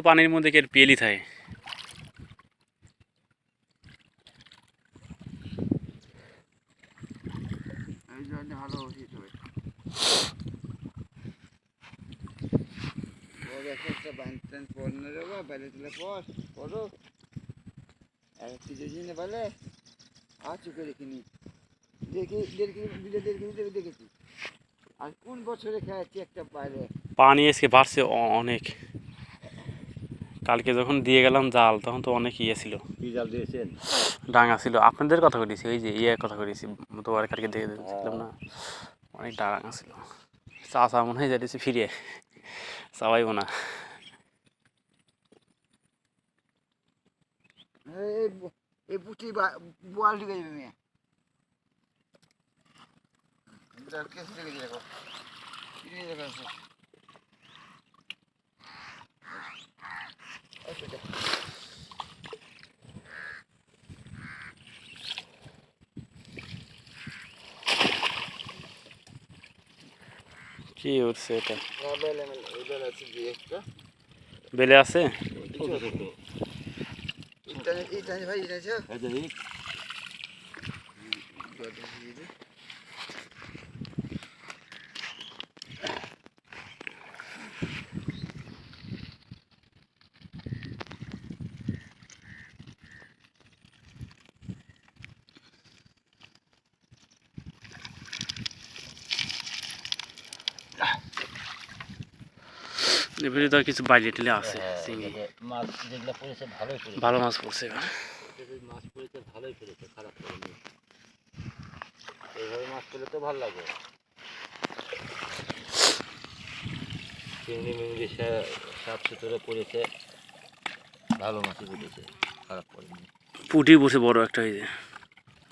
পানির মধ্যে কি আর পেলি থেকে? দেখেছি আর কোন বছরে খেয়েছি একটা বাইরে পানি এসে বাড়ছে অনেক। কালকে যখন দিয়ে গেলাম জাল তখন তো অনেক ইয়ে ছিল। কি জাল দিয়েছেন? ডাঙা ছিল। আপনাদের কথা করেছি ওই যে ইয়ে কথা করেছি তোমার কালকে দেখে দেখছিলাম না? অনেক ডাঙা ছিল। চা চা মনে হয় যাইতেছে ফিরে। চাওয়াইব না। এই বোয়াল ঢুকে যাবে মেয়ে। কেসে ঢুকে যাবে কি উঠছে এটা? বেলে আছে ভাই ইটা আছে এই যে এই জলটা দিয়ে দে। এবারে তো আর কিছু বাইরে টেলে আছে হ্যাঁ, চিংড়ি মাছ যেগুলো পড়েছে ভালোই পড়েছে। ভালো মাছ পড়ছে এবার। মাছ পড়েছে ভালোই পড়েছে খারাপ এইভাবে মাছ পেলে তো ভালো লাগে। চিংড়ি মিংড়ি সাপ সুতরে পড়েছে ভালো মাছই পড়েছে খারাপ পুটি বসে বড় একটা হয়েছে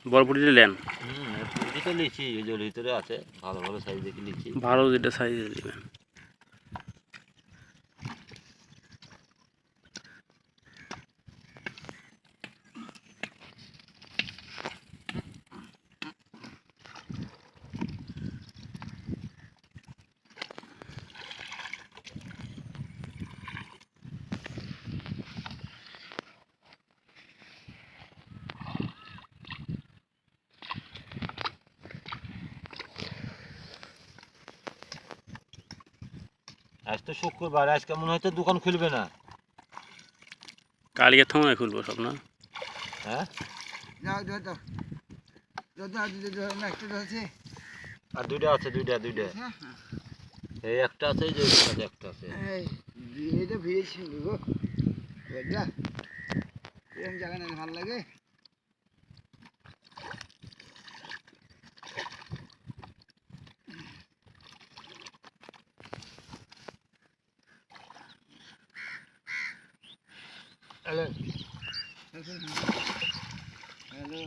বড় পুটিটা লেন? হুম পুঁটি তো লিচি ওর ভিতরে আছে ভালো ভালো সাইজ দেখে লিচি। ভালো যেটা সাইজ দেবেন আজ তো শুক্রবার আজকে মনে হয় তো দোকান খুলবে না। কালকে থামায় খুলবো সব না? হ্যাঁ? আর দুইটা আছে দুইটা দুইটা। হ্যাঁ হ্যাঁ। এই একটা আছে যে পাশে একটা আছে। এই ভিড়ে ভিড়েছি গো। জায়গা ভালো লাগে। হ্যালো হ্যালো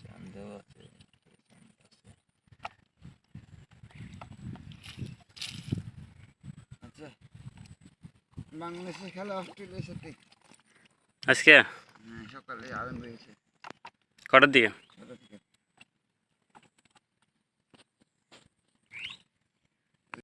চান্দেও আছে আচ্ছা বাংলাদেশের খেলা অস্ট্রেলিয়ার সাথে আজকে হ্যাঁ সকালে আরম্ভ হয়েছে কটার দিকে ছটা থেকে